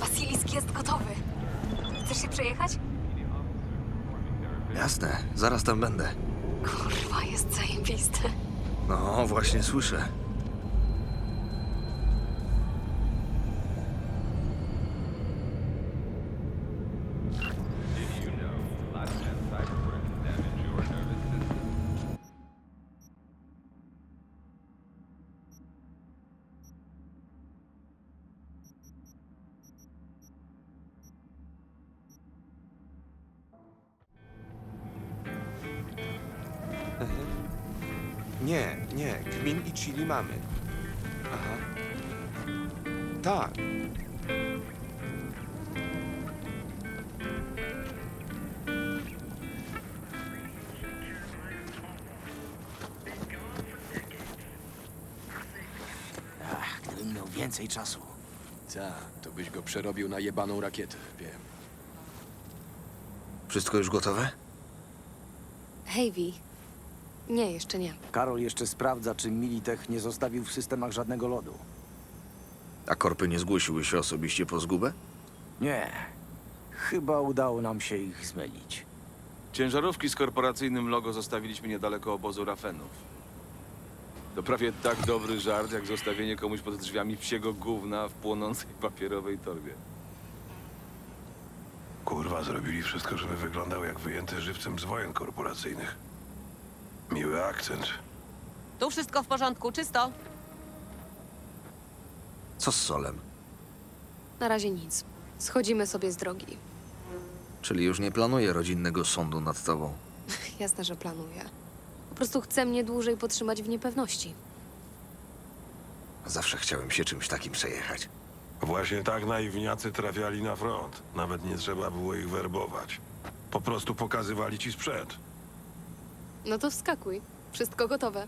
Basilisk jest gotowy. Chcesz się przejechać? Jasne, zaraz tam będę. Kurwa, jest zajebisty. No, właśnie słyszę. Nie, nie, kmin i chili mamy. Aha. Tak. Ach, gdybym miał więcej czasu. Ta, to byś go przerobił na jebaną rakietę, wiem. Wszystko już gotowe? Hej, Vi. Nie, jeszcze nie. Karol jeszcze sprawdza, czy Militech nie zostawił w systemach żadnego lodu. A korpy nie zgłosiły się osobiście po zgubę? Nie. Chyba udało nam się ich zmylić. Ciężarówki z korporacyjnym logo zostawiliśmy niedaleko obozu Rafenów. To prawie tak dobry żart, jak zostawienie komuś pod drzwiami psiego gówna w płonącej papierowej torbie. Kurwa, zrobili wszystko, żeby wyglądał jak wyjęty żywcem z wojen korporacyjnych. Miły akcent. Tu wszystko w porządku, czysto. Co z solem? Na razie nic. Schodzimy sobie z drogi. Czyli już nie planuję rodzinnego sądu nad tobą. Jasne, że planuję. Po prostu chcę mnie dłużej potrzymać w niepewności. Zawsze chciałem się czymś takim przejechać. Właśnie tak naiwniacy trafiali na front. Nawet nie trzeba było ich werbować. Po prostu pokazywali ci sprzęt. No to wskakuj. Wszystko gotowe.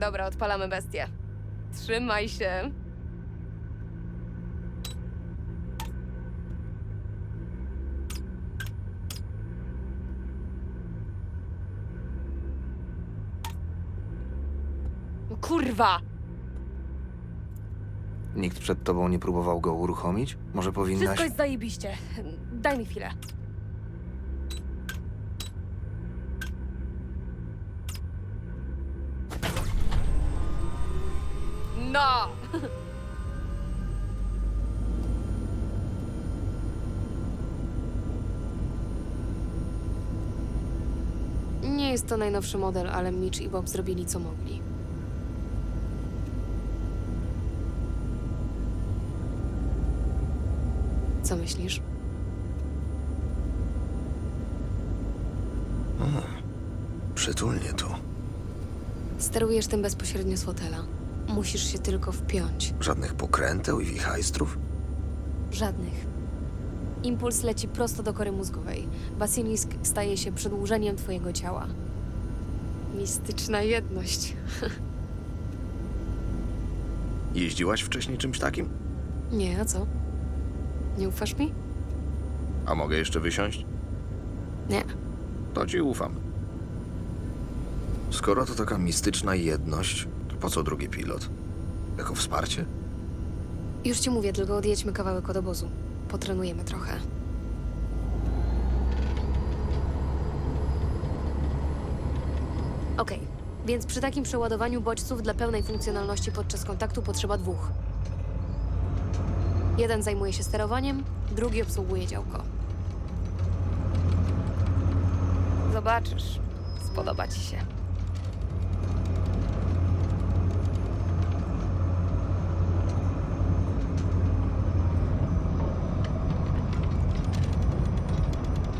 Dobra, odpalamy bestię. Trzymaj się. No kurwa! Nikt przed tobą nie próbował go uruchomić? Może powinnaś... Wszystko jest zajebiście. Daj mi chwilę. No! Nie jest to najnowszy model, ale Mitch i Bob zrobili co mogli. Co myślisz? Przytulnie tu. Sterujesz tym bezpośrednio z fotela. Musisz się tylko wpiąć. Żadnych pokręteł i wichajstrów? Żadnych. Impuls leci prosto do kory mózgowej. Basilisk staje się przedłużeniem twojego ciała. Mistyczna jedność. Jeździłaś wcześniej czymś takim? Nie, a co? Nie ufasz mi? A mogę jeszcze wysiąść? Nie. To ci ufam. Skoro to taka mistyczna jedność, po co drugi pilot? Jako wsparcie? Już ci mówię, tylko odjedźmy kawałek od obozu. Potrenujemy trochę. Okej, więc przy takim przeładowaniu bodźców dla pełnej funkcjonalności podczas kontaktu potrzeba dwóch. Jeden zajmuje się sterowaniem, drugi obsługuje działko. Zobaczysz. Spodoba ci się.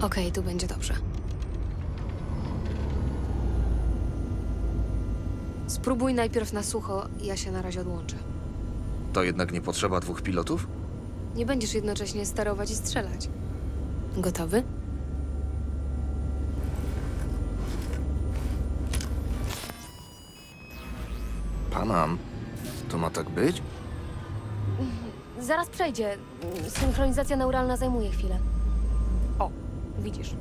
Okej, tu będzie dobrze. Spróbuj najpierw na sucho, ja się na razie odłączę. To jednak nie potrzeba dwóch pilotów? Nie będziesz jednocześnie sterować i strzelać. Gotowy? Panam, to ma tak być? Zaraz przejdzie. Synchronizacja neuralna zajmuje chwilę. Widzisz.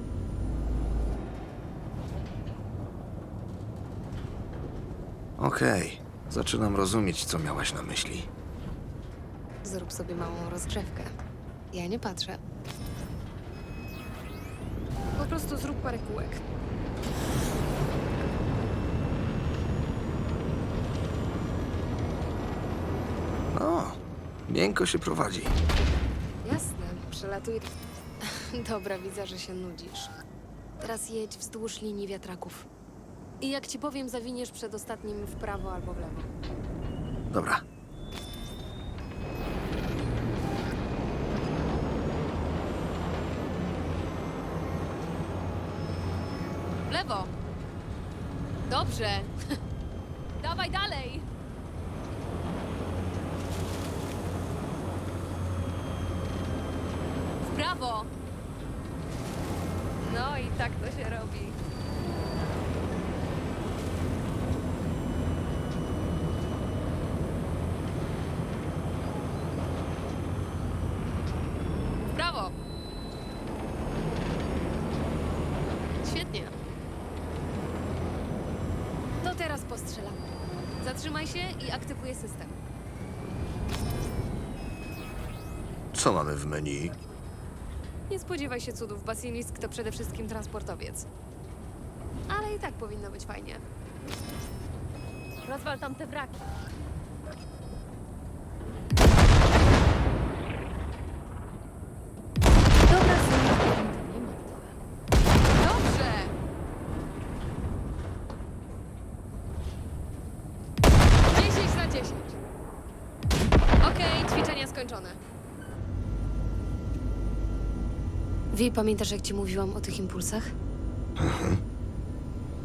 Okej, zaczynam rozumieć, co miałaś na myśli. Zrób sobie małą rozgrzewkę. Ja nie patrzę. Po prostu zrób parę kółek. No, miękko się prowadzi. Jasne, przelatuj. Dobra, widzę, że się nudzisz. Teraz jedź wzdłuż linii wiatraków. I jak ci powiem, zawiniesz przed ostatnim w prawo albo w lewo. Dobra, W lewo! Dobrze! Dawaj dalej! W prawo! No i tak to się robi. W prawo! Świetnie. To teraz postrzelamy. Zatrzymaj się i aktywuję system. co mamy w menu? Nie spodziewaj się cudów. Basilisk to przede wszystkim transportowiec. Ale i tak powinno być fajnie. Rozwal tam te wraki. Dobra, synu, nie martwe. Dobrze! Dziesięć na dziesięć. Okej, ćwiczenia skończone. Wi, pamiętasz jak ci mówiłam o tych impulsach?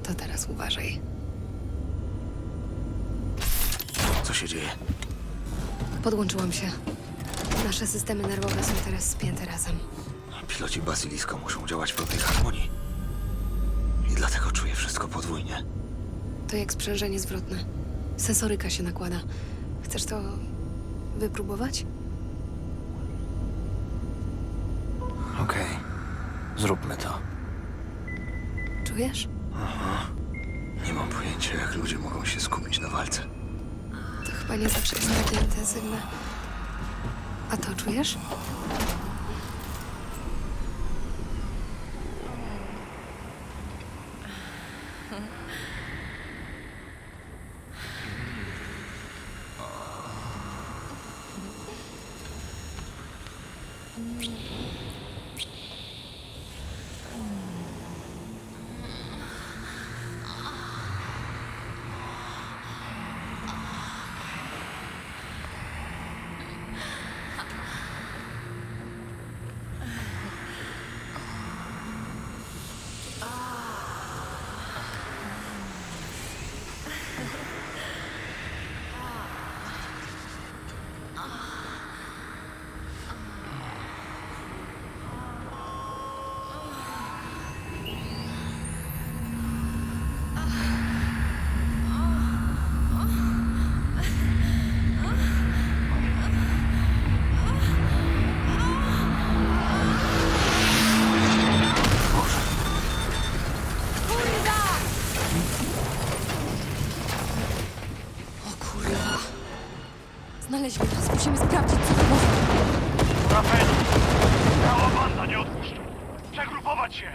To teraz uważaj. Co się dzieje? Podłączyłam się. Nasze systemy nerwowe są teraz spięte razem. Piloci Basilisko muszą działać w pewnej harmonii. I dlatego czuję wszystko podwójnie. To jak sprzężenie zwrotne. Sensoryka się nakłada. Chcesz to wypróbować? Okej, zróbmy to. Czujesz? Nie mam pojęcia, jak ludzie mogą się skupić na walce. To chyba nie zawsze jest takie intensywne. A to czujesz? Znaleźli nas. Musimy sprawdzić, co to może. Rafael! Cała banda nie odpuszczą! Przegrupować się!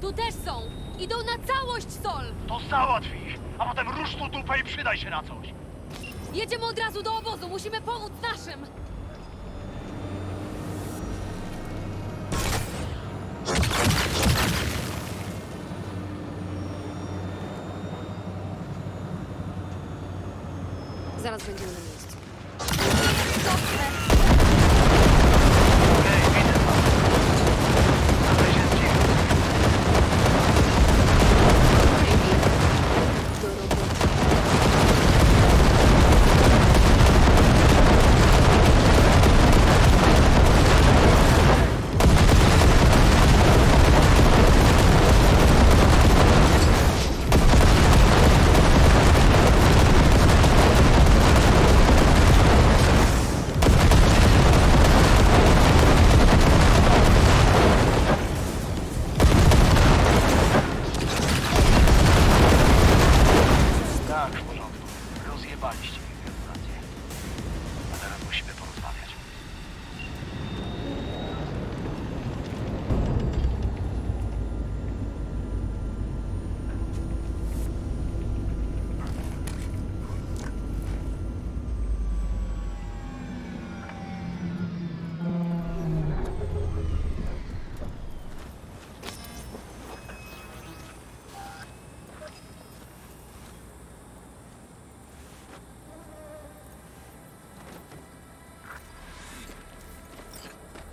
Tu też są! Idą na całość, Sol! To załatw ich, a potem rusz tu dupę i przydaj się na coś! Jedziemy od razu do obozu! Musimy pomóc naszym! Zaraz będziemy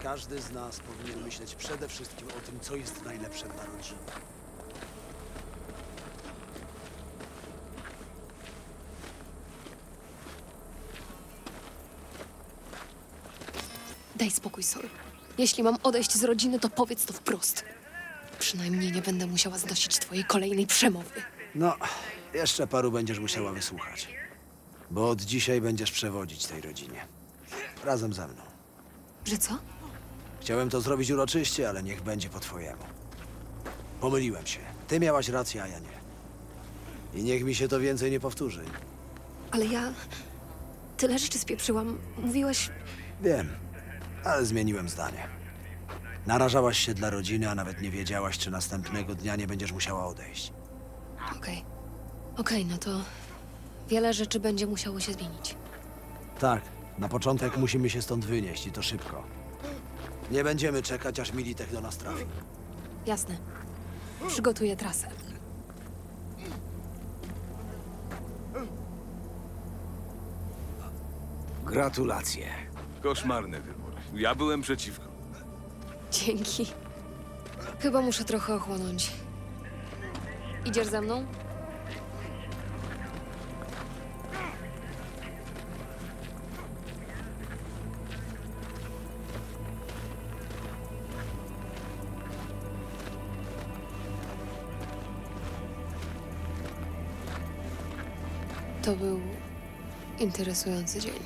Każdy z nas powinien myśleć przede wszystkim o tym, co jest najlepsze dla rodziny. Daj spokój, Sol. Jeśli mam odejść z rodziny, to powiedz to wprost. Przynajmniej nie będę musiała znosić twojej kolejnej przemowy. No, jeszcze paru będziesz musiała wysłuchać. Bo od dzisiaj będziesz przewodzić tej rodzinie. Razem ze mną. Że co? Chciałem to zrobić uroczyście, ale niech będzie po twojemu. Pomyliłem się. Ty miałaś rację, a ja nie. I niech mi się to więcej nie powtórzy. Ale ja... Tyle rzeczy spieprzyłam. Mówiłeś... Wiem, ale zmieniłem zdanie. Narażałaś się dla rodziny, a nawet nie wiedziałaś, czy następnego dnia nie będziesz musiała odejść. Okej. Okej, no to... Wiele rzeczy będzie musiało się zmienić. Tak, na początek musimy się stąd wynieść i to szybko. Nie będziemy czekać, aż Militek do nas trafi. Jasne. Przygotuję trasę. Gratulacje. Koszmarny wybór. Ja byłem przeciwko. Dzięki. Chyba muszę trochę ochłonąć. Idziesz ze mną? To był interesujący dzień.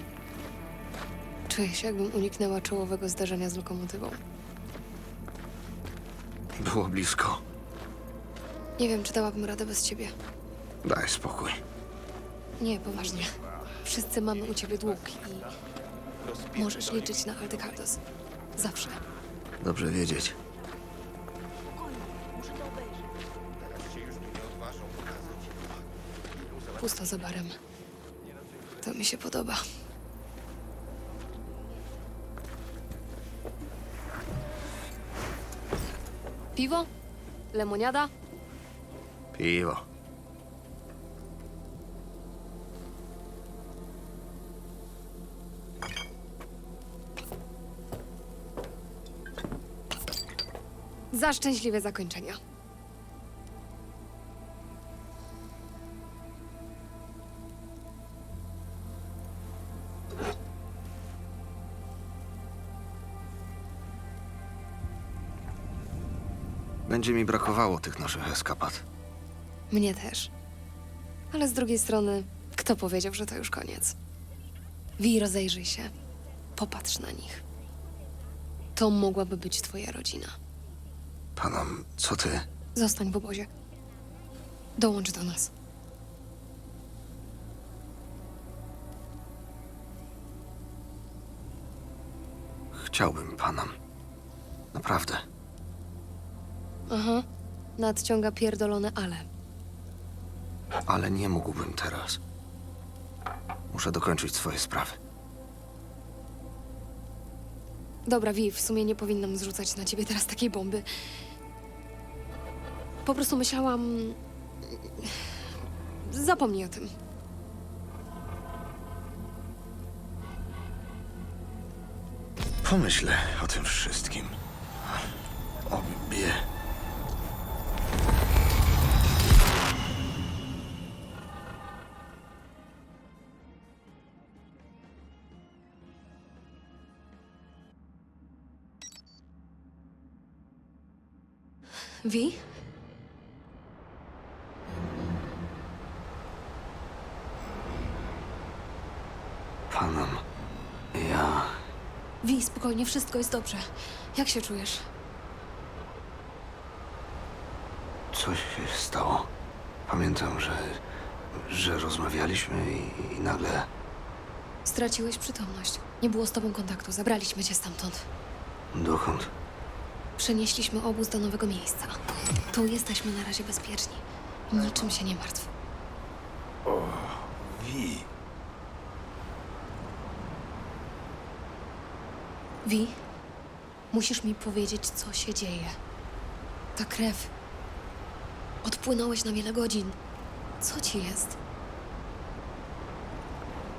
Czuję się, jakbym uniknęła czołowego zdarzenia z lokomotywą. Było blisko. Nie wiem, czy dałabym radę bez ciebie. Daj spokój. Nie, poważnie. Wszyscy mamy u ciebie dług i możesz liczyć na Aldecardos. Zawsze. Dobrze wiedzieć. Pusto za barem. To mi się podoba. Piwo? Lemoniada? Piwo. Za szczęśliwe zakończenia. Będzie mi brakowało tych naszych eskapad. Mnie też. Ale z drugiej strony, kto powiedział, że to już koniec? Wi, rozejrzyj się. Popatrz na nich. To mogłaby być twoja rodzina. Panom, co ty? Zostań w obozie. Dołącz do nas. Chciałbym panom. Naprawdę. Aha. Nadciąga pierdolone ale. Ale nie mógłbym teraz. Muszę dokończyć swoje sprawy. Dobra, Wi, w sumie nie powinnam zrzucać na ciebie teraz takiej bomby. Po prostu myślałam... Zapomnij o tym. Pomyślę o tym wszystkim. Obie. Wi? Panom, ja. Wi, spokojnie, wszystko jest dobrze. Jak się czujesz? Coś się stało. Pamiętam, że. że rozmawialiśmy i, i nagle. Straciłeś przytomność. Nie było z tobą kontaktu. Zabraliśmy cię stamtąd. Dokąd? Przenieśliśmy obóz do nowego miejsca. Tu jesteśmy na razie bezpieczni. Niczym się nie martw. Wi, Wi, musisz mi powiedzieć, co się dzieje. Ta krew. Odpłynąłeś na wiele godzin. Co ci jest?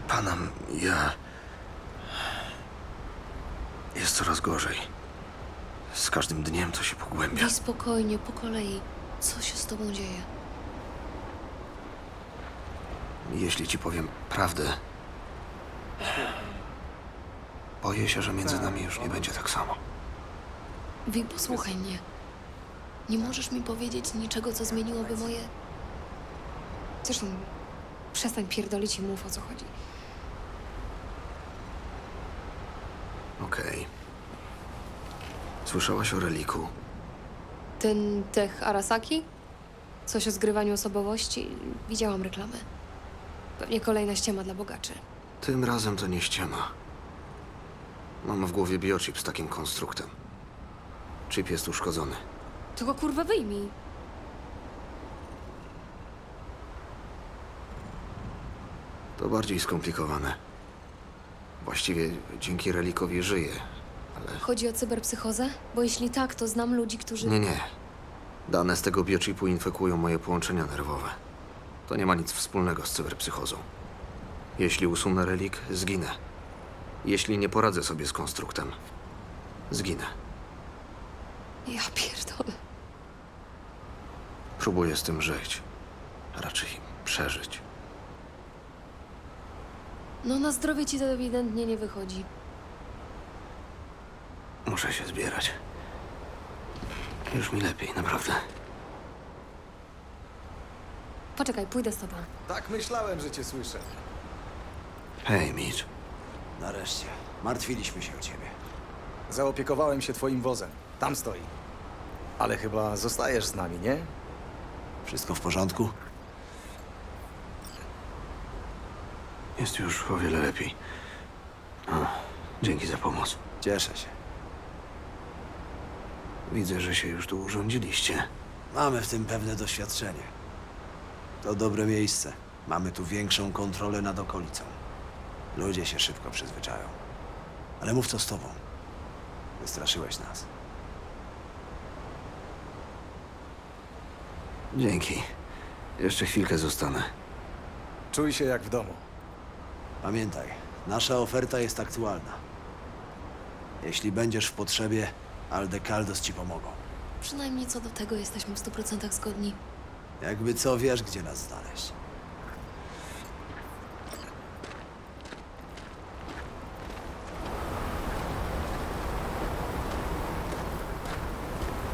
Panom, ja. Jest coraz gorzej. Z każdym dniem to się pogłębia. Daj spokojnie, po kolei. Co się z tobą dzieje? Jeśli ci powiem prawdę, boję się, że między nami już nie będzie tak samo. Wi, posłuchaj mnie. Nie możesz mi powiedzieć niczego, co zmieniłoby moje... Zresztą, przestań pierdolić i mów, o co chodzi. Okej. Słyszałaś o reliku? Ten tech Arasaki? Coś o zgrywaniu osobowości? Widziałam reklamę. Pewnie kolejna ściema dla bogaczy. Tym razem to nie ściema. Mam w głowie biochip z takim konstruktem. Chip jest uszkodzony. To go kurwa wyjmij. To bardziej skomplikowane. Właściwie dzięki relikowi żyję, ale... Chodzi o cyberpsychozę? Bo jeśli tak, to znam ludzi, którzy... Nie, nie. Dane z tego biochipu infekują moje połączenia nerwowe. To nie ma nic wspólnego z cyberpsychozą. Jeśli usunę relik, zginę. Jeśli nie poradzę sobie z konstruktem, zginę. Ja pierdolę. Próbuję z tym żyć. A raczej przeżyć. No na zdrowie ci to ewidentnie nie wychodzi. Muszę się zbierać. Już mi lepiej, naprawdę. Poczekaj, pójdę z tobą. Tak myślałem, że cię słyszę. Hej, Mitch. Nareszcie. Martwiliśmy się o ciebie. Zaopiekowałem się twoim wozem. Tam stoi. Ale chyba zostajesz z nami, nie? Wszystko w porządku? Jest już o wiele lepiej. O, dzięki za pomoc. Cieszę się. Widzę, że się już tu urządziliście. Mamy w tym pewne doświadczenie. To dobre miejsce. Mamy tu większą kontrolę nad okolicą. Ludzie się szybko przyzwyczają. Ale mów co z tobą. Wystraszyłeś nas. Dzięki. Jeszcze chwilkę zostanę. Czuj się jak w domu. Pamiętaj, nasza oferta jest aktualna. Jeśli będziesz w potrzebie, Aldecaldos ci pomogą. Przynajmniej co do tego jesteśmy w 100% zgodni. Jakby co, wiesz, gdzie nas znaleźć.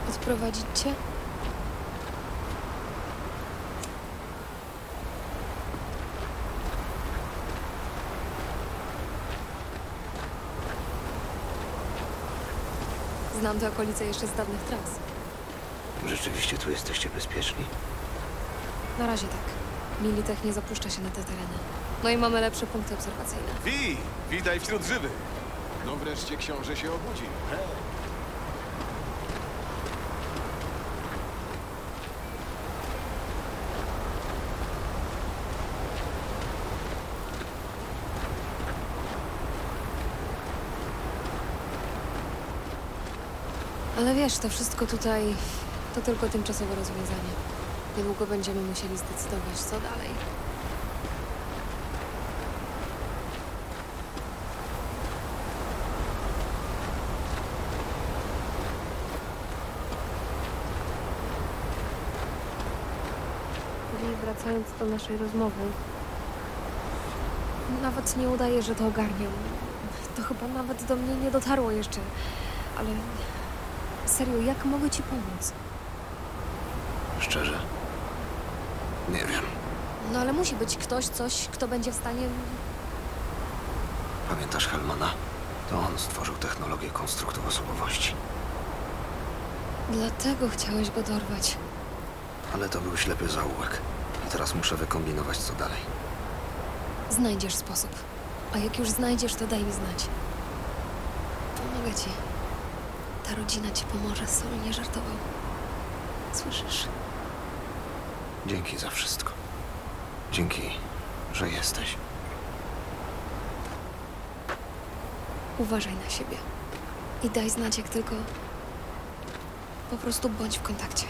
Odprowadzić cię? Znam te okolice jeszcze z dawnych tras. Rzeczywiście tu jesteście bezpieczni? Na razie tak. Militech nie zapuszcza się na te tereny. No i mamy lepsze punkty obserwacyjne. Wi, witaj wśród żywych. No wreszcie książę się obudził. Ale wiesz, to wszystko tutaj to tylko tymczasowe rozwiązanie. Niedługo będziemy musieli zdecydować, co dalej. I wracając do naszej rozmowy, nawet nie udaję, że to ogarniam. To chyba nawet do mnie nie dotarło jeszcze, ale Serio, jak mogę ci pomóc? Szczerze? Nie wiem. No ale musi być ktoś, coś, kto będzie w stanie... Pamiętasz Helmana? To on stworzył technologię konstruktu osobowości. Dlatego chciałeś go dorwać. Ale to był ślepy zaułek. I teraz muszę wykombinować, co dalej. Znajdziesz sposób. A jak już znajdziesz, to daj mi znać. Pomogę ci. Ta rodzina ci pomoże, Sol nie żartował. Słyszysz? Dzięki za wszystko. Dzięki, że jesteś. Uważaj na siebie. I daj znać, jak tylko... Po prostu bądź w kontakcie.